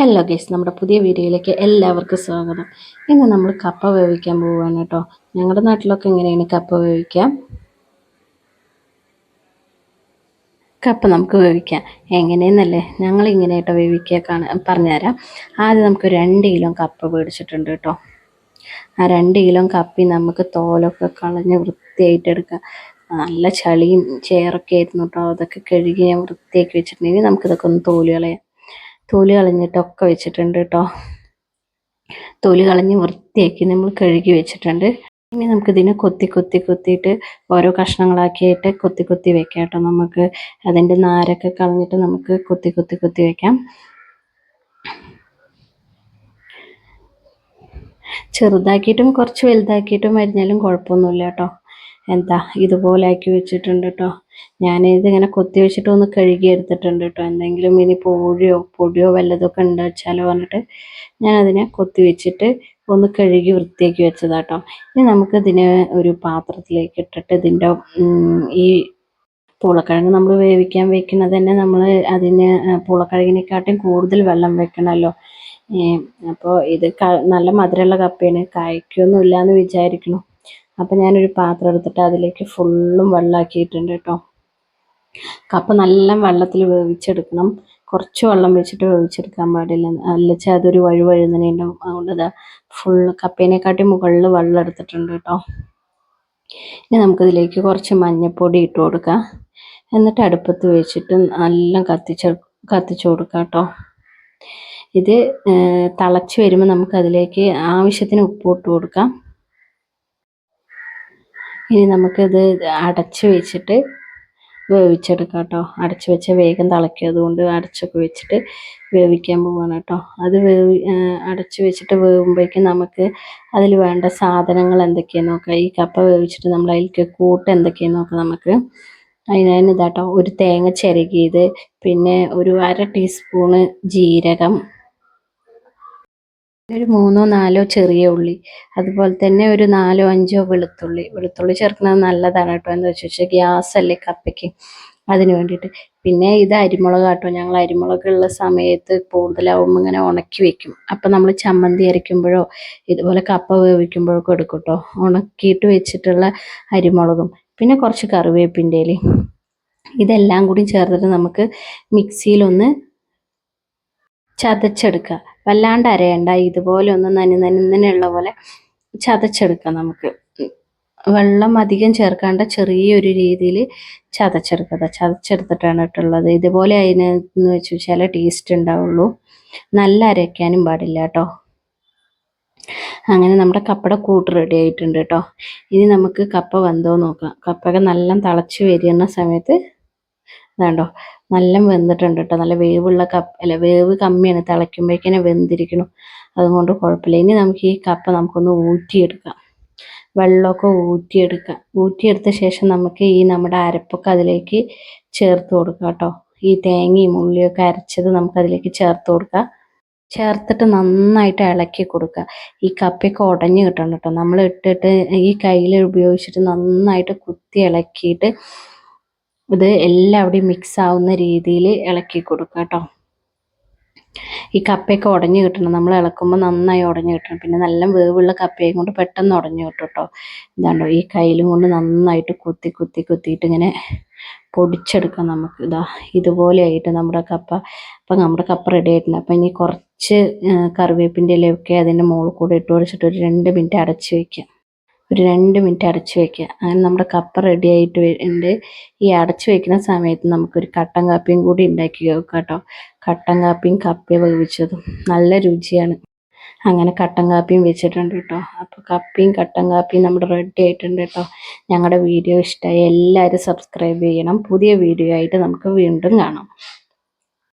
Hello guys നമ്മുടെ പുതിയ വീഡിയോയിലേക്ക് എല്ലാവർക്കും സ്വാഗതം. ഇന്ന് നമ്മൾ കപ്പ വേവിക്കാൻ പോവുകയാണ് കേട്ടോ. ഞങ്ങളുടെ നാട്ടിലൊക്കെ എങ്ങനെയാണ് കപ്പ വേവിക്കാം കപ്പ നമുക്ക് വേവിക്കാം. എങ്ങനെയെന്നല്ലേ? ഞങ്ങൾ ഇങ്ങനെ കേട്ടോ വേവിക്കുക കാണാൻ പറഞ്ഞുതരാം. ആദ്യം നമുക്ക് രണ്ട് കിലോ കപ്പ മേടിച്ചിട്ടുണ്ട് കേട്ടോ. ആ രണ്ട് കിലോ കപ്പി നമുക്ക് തോലൊക്കെ കളഞ്ഞ് വൃത്തിയായിട്ട് എടുക്കാം. നല്ല ചളിയും ചേറൊക്കെ ആയിരുന്നു കേട്ടോ. അതൊക്കെ കഴുകി ഞാൻ വൃത്തിയാക്കി വെച്ചിട്ടുണ്ടെങ്കിൽ നമുക്കിതൊക്കെ ഒന്ന് തോൽ കളയാം. തൊലി കളഞ്ഞിട്ടൊക്കെ വെച്ചിട്ടുണ്ട് കേട്ടോ. തൊലി കളഞ്ഞ് വൃത്തിയാക്കി നമ്മൾ കഴുകി വെച്ചിട്ടുണ്ട്. ഇനി നമുക്കിതിനെ കൊത്തി കൊത്തി കൊത്തിയിട്ട് ഓരോ കഷ്ണങ്ങളാക്കിയിട്ട് കൊത്തി കൊത്തി വെക്കാം കേട്ടോ. നമുക്ക് അതിന്റെ നാരൊക്കെ കളഞ്ഞിട്ട് നമുക്ക് കൊത്തി കൊത്തി കൊത്തി വെക്കാം. ചെറുതാക്കിയിട്ടും കുറച്ച് വലുതാക്കിയിട്ടും അരിഞ്ഞാലും കുഴപ്പമൊന്നുമില്ല കേട്ടോ. എന്താ ഇതുപോലെ ആക്കി വെച്ചിട്ടുണ്ട് കേട്ടോ ഞാനിത് ഇങ്ങനെ കൊത്തി വെച്ചിട്ട് ഒന്ന് കഴുകി എടുത്തിട്ടുണ്ട് കേട്ടോ എന്തെങ്കിലും ഇനി പൊടിയോ പൊടിയോ വല്ലതൊക്കെ ഉണ്ട് വെച്ചാലോ പറഞ്ഞിട്ട് ഞാൻ അതിനെ കൊത്തി വെച്ചിട്ട് ഒന്ന് കഴുകി വൃത്തിയാക്കി വെച്ചതാട്ടോ ഇനി നമുക്ക് നമുക്കിതിനെ ഒരു പാത്രത്തിലേക്ക് ഇട്ടിട്ട് ഇതിന്റെ ഈ പൂളക്കിഴങ്ങ് നമ്മൾ വേവിക്കാൻ വെക്കുന്നത് തന്നെ നമ്മൾ അതിന് പൂളക്കിഴങ്ങിനെക്കാട്ടും കൂടുതൽ വെള്ളം വെക്കണമല്ലോ. അപ്പോൾ ഇത് നല്ല മധുരമുള്ള കപ്പയാണ്. കായ്ക്കൊന്നുമില്ല എന്ന് വിചാരിക്കണം. അപ്പം ഞാനൊരു പാത്രം എടുത്തിട്ട് അതിലേക്ക് ഫുള്ളും വെള്ളമാക്കിയിട്ടുണ്ട് കേട്ടോ. കപ്പ നല്ല വെള്ളത്തിൽ വേവിച്ചെടുക്കണം. കുറച്ച് വെള്ളം വെച്ചിട്ട് വേവിച്ചെടുക്കാൻ പാടില്ല. അല്ലച്ചാൽ അതൊരു വഴു ഉണ്ടാവും. അതുകൊണ്ട് ഫുൾ കപ്പേനെക്കാട്ടി മുകളിൽ വെള്ളം എടുത്തിട്ടുണ്ട് കേട്ടോ. ഇനി നമുക്കിതിലേക്ക് കുറച്ച് മഞ്ഞൾപ്പൊടി ഇട്ട് കൊടുക്കാം. എന്നിട്ട് അടുപ്പത്ത് വെച്ചിട്ട് നല്ല കത്തിച്ച് കത്തിച്ചു കൊടുക്കാം കേട്ടോ. ഇത് തിളച്ച് വരുമ്പോൾ നമുക്കതിലേക്ക് ആവശ്യത്തിന് ഉപ്പ് ഇട്ട് കൊടുക്കാം. ഇനി നമുക്കിത് അടച്ച് വെച്ചിട്ട് വേവിച്ചെടുക്കാം കേട്ടോ അടച്ച് വെച്ച വേഗം തിളക്കിയത് കൊണ്ട് അടച്ചൊക്കെ വെച്ചിട്ട് വേവിക്കാൻ പോവാണ് കേട്ടോ. അത് വേവി അടച്ച് വെച്ചിട്ട് വേവുമ്പോഴേക്കും നമുക്ക് അതിൽ വേണ്ട സാധനങ്ങൾ എന്തൊക്കെയാണെന്ന് നോക്കാം. ഈ കപ്പ വേവിച്ചിട്ട് നമ്മൾ അതിലേക്ക് കൂട്ട് എന്തൊക്കെയാണെന്ന് നോക്കാം നമുക്ക്. അതിനാണ് ഇതാട്ടോ. ഒരു തേങ്ങ ചിരകിയത് പിന്നെ ഒരു അര ടീസ്പൂണ് ജീരകം ഒരു മൂന്നോ നാലോ ചെറിയ ഉള്ളി. അതുപോലെ തന്നെ ഒരു നാലോ അഞ്ചോ വെളുത്തുള്ളി. വെളുത്തുള്ളി ചേർക്കുന്നത് നല്ലതാണ് കേട്ടോ എന്താ വെച്ചാൽ ഗ്യാസ് അല്ലേ കപ്പയ്ക്ക്. അതിന് വേണ്ടിയിട്ട്. പിന്നെ ഇത് അരിമുളക് കേട്ടോ ഞങ്ങൾ അരിമുളക് ഉള്ള സമയത്ത് കൂടുതലാവുമ്പോൾ ഇങ്ങനെ ഉണക്കി വെക്കും. അപ്പം നമ്മൾ ചമ്മന്തി അരയ്ക്കുമ്പോഴോ ഇതുപോലെ കപ്പ വേവിക്കുമ്പോഴൊക്കെ എടുക്കും കേട്ടോ. ഉണക്കിയിട്ട് വെച്ചിട്ടുള്ള അരിമുളകും. പിന്നെ കുറച്ച് കറിവേപ്പിന്റെ ഇതെല്ലാം കൂടി ചേർത്തിട്ട് നമുക്ക് മിക്സിയിലൊന്ന് ചതച്ചെടുക്കുക വല്ലാണ്ട് അരയണ്ട. ഇതുപോലെ ഒന്ന് നനി നനിന്നുള്ള പോലെ ചതച്ചെടുക്കാം നമുക്ക്. വെള്ളം അധികം ചേർക്കാണ്ട ചെറിയൊരു രീതിയിൽ ചതച്ചെടുക്കുക. ചതച്ചെടുത്തിട്ടാണ് ഇട്ടുള്ളത് ഇതുപോലെ അതിന് എന്ന് വെച്ച് വെച്ചാൽ ടേസ്റ്റ് ഉണ്ടാവുള്ളൂ. നല്ല അരയ്ക്കാനും പാടില്ല കേട്ടോ. അങ്ങനെ നമ്മുടെ കപ്പയുടെ കൂട്ട് റെഡി ആയിട്ടുണ്ട് കേട്ടോ. ഇനി നമുക്ക് കപ്പ വന്തോ നോക്കാം. കപ്പയൊക്കെ നല്ല തിളച്ച് വരുന്ന സമയത്ത്. വേണ്ടോ നല്ല വെന്തിട്ടുണ്ട് കേട്ടോ നല്ല വേവുള്ള കപ്പ് അല്ല വേവ് കമ്മിയാണ്. തിളയ്ക്കുമ്പോഴേക്കിനെ വെന്തിരിക്കണം അതുകൊണ്ട് കുഴപ്പമില്ല. ഇനി നമുക്ക് ഈ കപ്പ നമുക്കൊന്ന് ഊറ്റിയെടുക്കാം. വെള്ളമൊക്കെ ഊറ്റിയെടുക്കാം. ഊറ്റിയെടുത്ത ശേഷം നമുക്ക് ഈ നമ്മുടെ അരപ്പൊക്കെ അതിലേക്ക് ചേർത്ത് കൊടുക്കാം കേട്ടോ ഈ തേങ്ങയും ഉള്ളിയൊക്കെ അരച്ചത് നമുക്ക് അതിലേക്ക് ചേർത്ത് കൊടുക്കാം. ചേർത്തിട്ട് നന്നായിട്ട് ഇളക്കി കൊടുക്കുക ഈ കപ്പയൊക്കെ ഉടഞ്ഞു കിട്ടണം കേട്ടോ നമ്മൾ ഇട്ടിട്ട് ഈ കയ്യിൽ ഉപയോഗിച്ചിട്ട് നന്നായിട്ട് കുത്തി ഇളക്കിയിട്ട് ഇത് എല്ലാം അവിടെ മിക്സ് ആവുന്ന രീതിയിൽ ഇളക്കി കൊടുക്കുക കേട്ടോ. ഈ കപ്പയൊക്കെ ഉടഞ്ഞു കിട്ടണം. നമ്മൾ ഇളക്കുമ്പോൾ നന്നായി ഉടഞ്ഞു കിട്ടണം. പിന്നെ നല്ല വേവുള്ള കപ്പയും കൊണ്ട് പെട്ടെന്ന് ഉടഞ്ഞു കിട്ടും കേട്ടോ. ഇതാണ്ടോ ഈ കയ്യിലും കൊണ്ട് നന്നായിട്ട് കുത്തി കുത്തി കുത്തിയിട്ട് ഇങ്ങനെ പൊടിച്ചെടുക്കാം നമുക്ക്. ഇതാ ഇതുപോലെ ആയിട്ട് നമ്മുടെ കപ്പ. അപ്പം നമ്മുടെ കപ്പ റെഡി ആയിട്ടുണ്ട്. അപ്പം ഇനി കുറച്ച് കറിവേപ്പിന്റെ ഇലയൊക്കെ അതിന്റെ മുകളിൽ കൂടെ ഇട്ട് ഒരു രണ്ട് മിനിറ്റ് അടച്ച് വയ്ക്കാം ഒരു രണ്ട് മിനിറ്റ് അടച്ചു വെക്കുക. അങ്ങനെ നമ്മുടെ കപ്പ റെഡി ആയിട്ട് ഉണ്ട്. ഈ അടച്ചു വെക്കുന്ന സമയത്ത് നമുക്കൊരു കട്ടൻ കാപ്പിയും കൂടി ഉണ്ടാക്കി വെക്കാം കേട്ടോ. കട്ടൻ കാപ്പിയും കപ്പ വേവിച്ചതും. നല്ല രുചിയാണ്. അങ്ങനെ കട്ടൻ കാപ്പിയും വെച്ചിട്ടുണ്ട് കേട്ടോ. അപ്പോൾ കപ്പിയും കട്ടൻ കാപ്പിയും നമ്മുടെ റെഡി ആയിട്ടുണ്ട് കേട്ടോ. ഞങ്ങളുടെ വീഡിയോ ഇഷ്ടമായി. എല്ലാവരും സബ്സ്ക്രൈബ് ചെയ്യണം. പുതിയ വീഡിയോ ആയിട്ട് നമുക്ക് വീണ്ടും കാണാം.